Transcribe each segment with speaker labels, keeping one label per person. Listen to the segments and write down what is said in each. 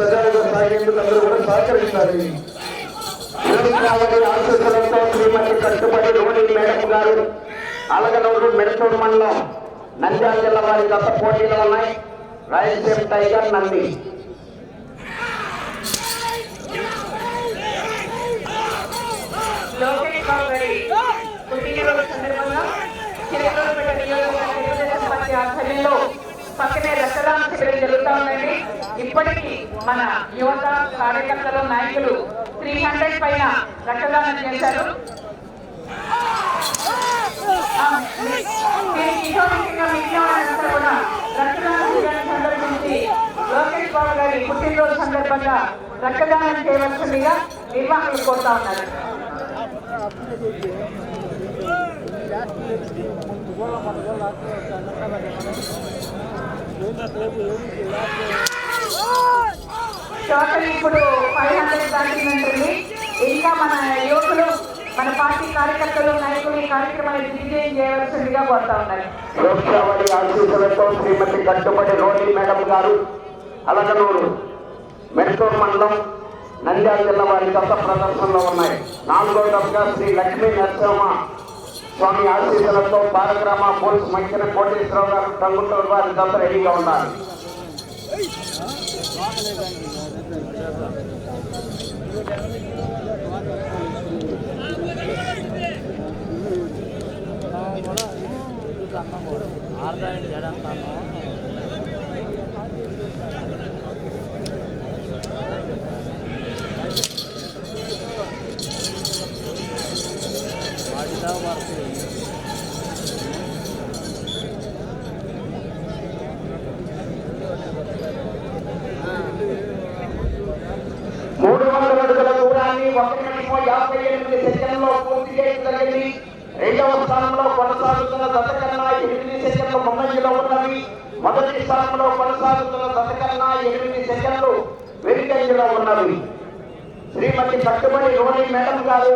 Speaker 1: సజావుగా సాగేందుకు అందరూ కూడా సహకరించాలి
Speaker 2: ఆశీస్సులతో శ్రీమతి కట్టుబడి మేడం గారు అలగనూరు మెడతూరు మండలం నంద్యాల జిల్లా వారి గత ఉన్నాయి. రాయలసీమ టైగర్ నంది.
Speaker 3: పక్కనే రక్తదాన శిబిరం జరుగుతూ ఉందండి. ఇప్పటికీ మన యువత కార్యకర్తలు నాయకులు త్రీ హండ్రెడ్ పైన రక్తదానం చేశారు. కూడా రక్తదాన శిబిరాన్ని లోకేష్ బాబు గారి పుట్టినరోజు సందర్భంగా రక్తదానం చేయవలసిందిగా నిర్వాహకులు కోరుతా ఉన్నారు. టోటల్ ఇప్పుడు ఫైవ్ హండ్రెడ్ ఉంటుంది ఇంకా మన యువకులు మన పార్టీ కార్యకర్తలు నాయకులు ఈ కార్యక్రమాన్ని విజయం చేయవలసిందిగా కోరుతా ఉన్నారు.
Speaker 2: లోక్సభడి ఆశీస్సులతో శ్రీమతి కట్టుబడి రోహిణి మేడం గారు అలగనూరు మెడతూరు మండలం నంద్యాల జిల్లా వారి గత ప్రదర్శనలో ఉన్నాయి. నాలుగో దశగా శ్రీ లక్ష్మీ నరసింహ స్వామి ఆశీస్సులతో బాలగ్రామ పోలీస్ మధ్యన కోటేశ్వరరావు గారు టంగుటూరు వారి గత రెడీగా ఉన్నారు మూడు వందల అడుగుల దూరాన్ని ఒక నిమిషం యాభై ఎనిమిది సెకండ్లో పూర్తి చేయడం జరిగింది రెండవ స్థానంలో కొనసాగుతున్న దశ కన్నా ఎనిమిది సెకండ్లు ముందంజలో ఉన్నవి మొదటి స్థానంలో కొనసాగుతున్న దశ ఎనిమిది సెకండ్లు వెనుకంజలో ఉన్నవి. శ్రీమతి కట్టుబడి రోణి మేడం గారు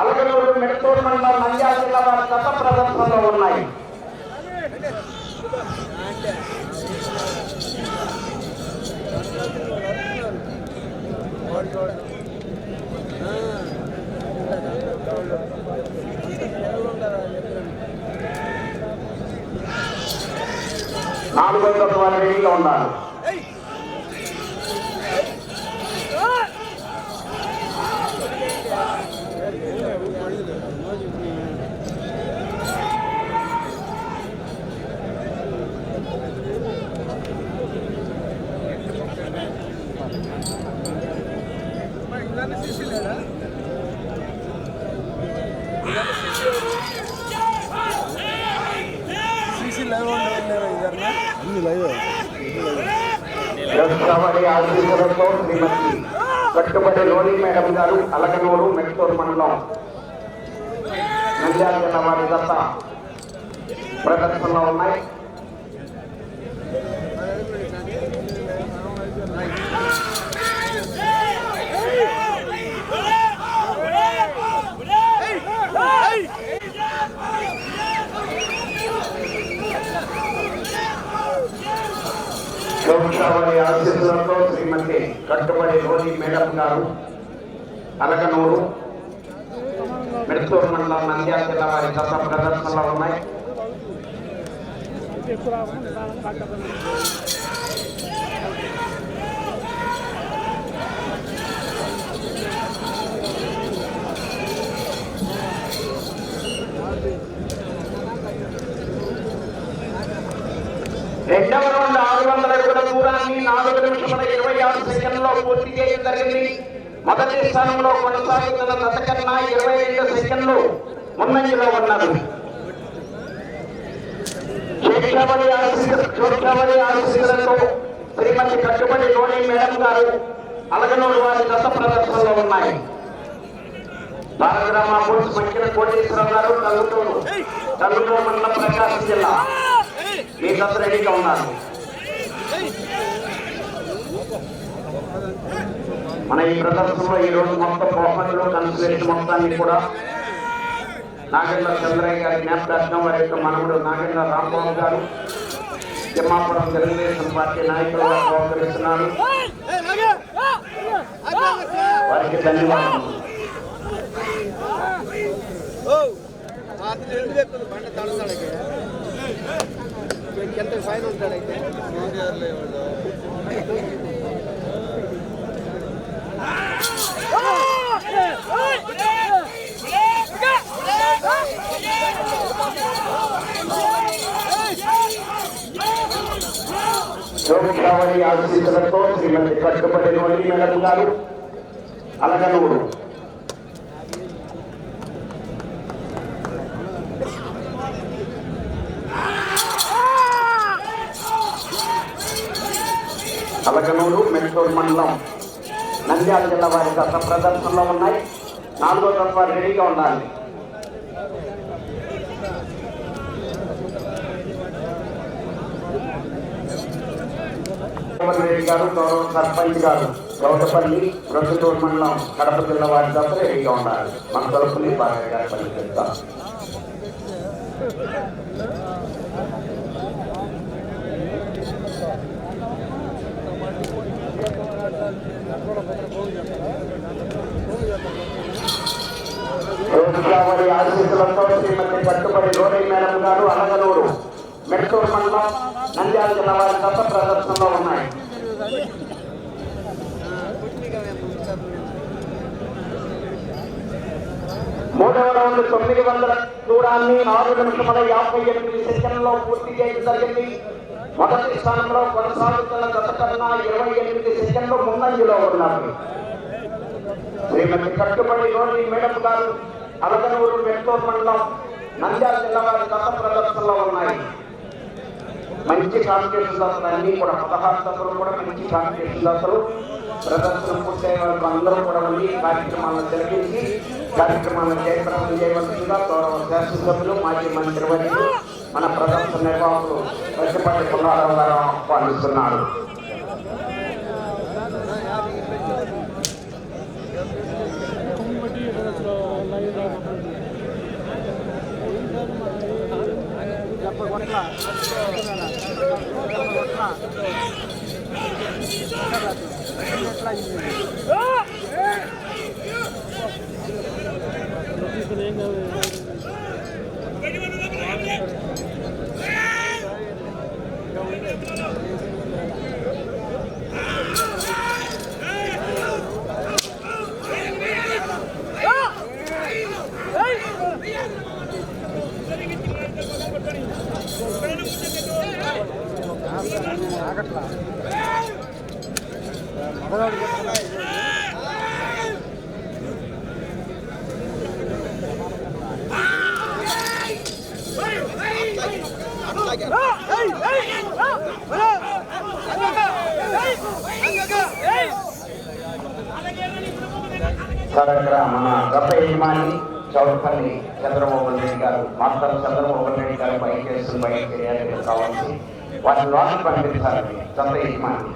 Speaker 2: అలగనూరు మెడతూరు మండలం నంద్యాల జిల్లా వారి గత ప్రదర్శనలో ఉన్నాయి. నాలుగు వందల వారి రెడీగా ఉన్నారు. లోక్సభడి ఆశీస్సులతో శ్రీమతి కట్టుబడి లోని మేడం గారు అలగనూరు మెట్టూరు మండలం నంద్యాల జిల్లా వారి దత్త ప్రదర్శనలో ఉన్నాయి. ప్రభుత్వాలని ఆశీస్సులతో శ్రీమతి కట్టుబడి లోని మేడం గారు అలగనూరు మెడతూరు మండలం నంద్యాల జిల్లా వారి గత ప్రదర్శనలో ఉన్నాయి. రెండవ రౌండ్ ఆరు వందల అడుగుల దూరాన్ని నాలుగు నిమిషముల ఇరవై ఆరు సెకండ్లో పూర్తి చేయడం జరిగింది. మొదటి స్థానంలో కొనసాగుతున్న దశ కన్నా ఇరవై రెండు సెకండ్లు ముందంజలో ఉన్నారు. శిక్షాబడి శిక్షాబడి ఆశీస్సులతో శ్రీమతి కట్టుబడి లోని మేడం గారు అలగనూరు వారి దశ ప్రదర్శనలో ఉన్నాయి. బాలగ్రామ పోలీస్ మంచిన కోటేశ్వరరావు గారు తల్లుటూరు తల్లుతో ఉన్న ప్రకాశం జిల్లా. మీ దశ రెడీగా ఉన్నారు. మన ఈ ప్రదర్శనలో ఈ రోజు మొత్తం బహుమతులు కన్సలేషన్ మొత్తాన్ని కూడా నాగేంద్ర చంద్రయ్య గారి జ్ఞాపకార్థం వారి యొక్క మనవుడు నాగేంద్ర రాంబాబు గారు తిమ్మాపురం తెలుగుదేశం పార్టీ నాయకులుగా సహకరిస్తున్నారు వారికి ధన్యవాదాలు
Speaker 4: ఎంత ఫైన్ ఉంటాడైతే
Speaker 2: శోభికావళి ఆశీస్సులతో శ్రీమతి కట్టుబడి నోడి మేడం గారు అలగనూరు. అలగనూరు మెట్టూరు మండలం నంద్యాల జిల్లా వారి గత ప్రదర్శనలో ఉన్నాయి. నాలుగో తత్వాలు రెడీగా ఉండాలి. రెడ్డి గారు గౌరవ సర్పంచ్ గారు గౌడపల్లి ప్రొద్దుటూరు మండలం కడప జిల్లా వారి తప్ప రెడీగా ఉండాలి మన తరపుని బాగా గారు పనిచేస్తాం రోజువారీ ఆశీస్సులతో శ్రీమతి కట్టుబడి రోడీ మేడం గారు అలగలూరు మెట్టూరు మండలం నంద్యాల జిల్లా వారి గత ప్రదర్శనలో ఉన్నాయి. మూడవ రౌండ్ తొమ్మిది వందల దూరాన్ని నాలుగు నిమిషముల యాభై ఎనిమిది సెకండ్లో పూర్తి చేయడం జరిగింది. మొదటి స్థానంలో కొనసాగుతున్న గత కన్నా ఇరవై ఎనిమిది సెకండ్లు ముందంజలో ఉన్నారు శ్రీమతి కట్టుబడి రోడ్డి మేడం గారు అలగనూరు మెట్టూరు మండలం నంద్యాల జిల్లా వారి గత ప్రదర్శనలో ఉన్నాయి. మంచి కాంపిటీషన్ దశలు అన్నీ కూడా పదహారు దశలు కూడా మంచి కాంపిటీషన్ దశలు ప్రదర్శన పూర్తయ్యే వరకు అందరూ కూడా ఉండి కార్యక్రమాలను జరిపించి కార్యక్రమాలను జయప్రదం చేయవలసిందిగా గౌరవ శాసనసభ్యులు మాజీ మంత్రి మంత్రివర్యులు మన ప్రదర్శన నిర్వాహకులు పచ్చిపట్టి పుల్లారావు గారు ఆహ్వానిస్తున్నారు. Oh ఇక్కడ మన గత యజమాని చౌడపల్లి చంద్రమోహన్ రెడ్డి గారు మాస్టర్ చంద్రమోహన్ రెడ్డి గారు బయట చేస్తున్న బయట చేయాలి కావాల్సి వాటి లోన్ పంపించాలని గత యజమాని.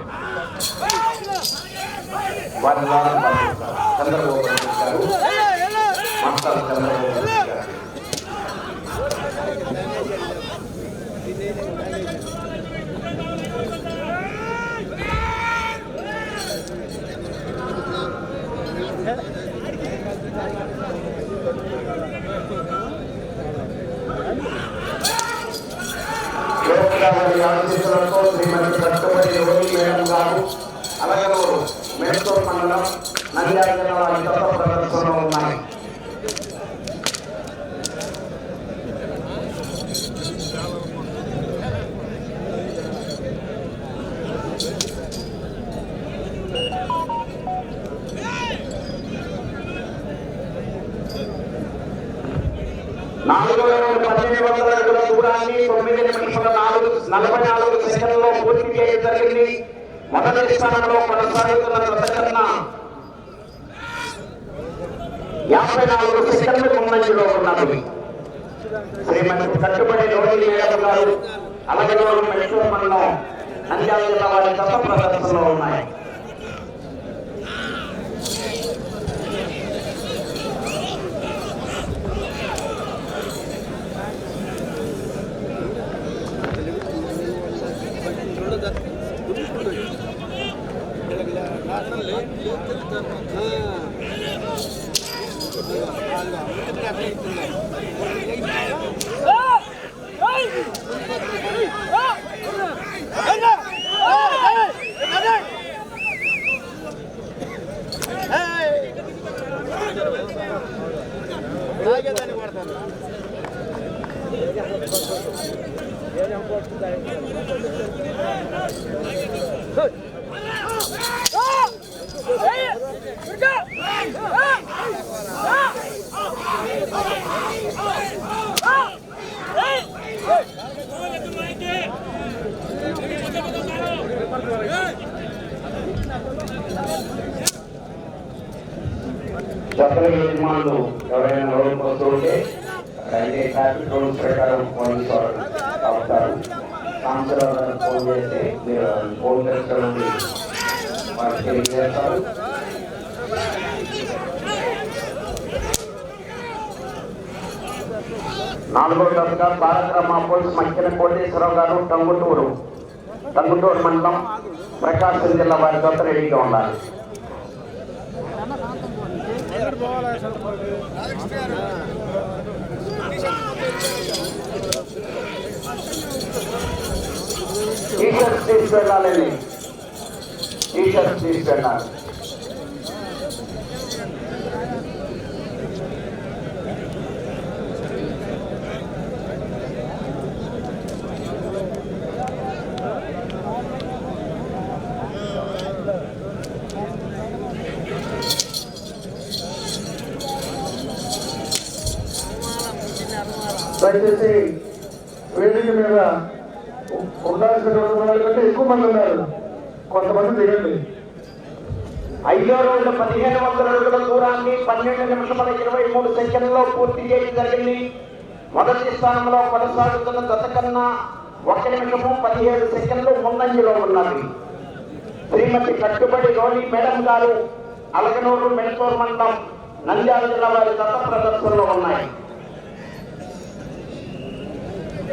Speaker 2: వారి లోన్ పంపించాలి చంద్రబాబు రెడ్డి గారు మాస్టర్ చంద్రబాబు రెడ్డి గారు. లోకరాజు ఆశీస్సులతో శ్రీమతి కట్టుబడి రోగి మేడం గారు అలగలూరు మేడ్చూరు మండలం నంద్యాల జిల్లా వారి ప్రదర్శనలో ఉన్నాయి. పద్దెనిమిది వందల అడుగుల దూరాన్ని తొమ్మిది నిమిషముల నాలుగు నలభై నాలుగు సెకండ్లలో పూర్తి చేయడం జరిగింది. మొదటి స్థానంలో కొనసాగుతున్న యాభై నాలుగు సెకండ్లు ముందంజలో ఉన్నది శ్రీమతి కట్టుబడి రోడ్డు గారు మెట్రో మండలం నంద్యాల జిల్లా వారి దత్త ప్రదర్శనలో ఉన్నాయి. జతల యజమానులు ఎవరైనా రోడ్డుకు వస్తూ ఉంటే అయితే ట్రాఫిక్ రూల్స్ ప్రకారం పోలీసు వాళ్ళు ఆపుతారు కాన్సలర్ గారికి ఫోన్ చేస్తే మీరు ఫోన్ చేస్తారని వారికి తెలియజేస్తారు. నాలుగో దశగా తారకరామ పోలీస్ మక్కిన కోటేశ్వరరావు గారు టంగుటూరు టంగుటూరు మండలం ప్రకాశం జిల్లా వారి దత్త రెడీగా ఉండాలి. టీషర్ట్ తీసుకెళ్ళాలని టీషర్ట్ తీసుకెళ్ళాలి.
Speaker 1: దయచేసి వేదిక మీద ఉండాల్సినటువంటి కంటే ఎక్కువ మంది ఉన్నారు. కొంతమంది దిగండి.
Speaker 2: ఐదో రోజు పదిహేను వందల అడుగుల దూరాన్ని పన్నెండు నిమిషముల ఇరవై మూడు సెకండ్లో పూర్తి చేయడం జరిగింది. మొదటి స్థానంలో కొనసాగుతున్న గత కన్నా ఒక నిమిషము పదిహేడు సెకండ్లు ముందంజలో ఉన్నది. శ్రీమతి కట్టుబడి రోని మేడం గారు అలగనూరు మెడతూరు మండలం నంద్యాల జిల్లా వారి దత్త ప్రదర్శనలో ఉన్నాయి.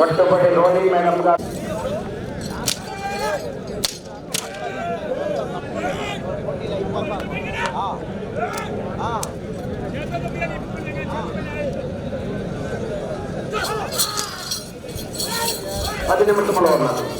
Speaker 2: కట్టుబడి రోని మేడం గారు పది నిమిషంలో ఉన్నారు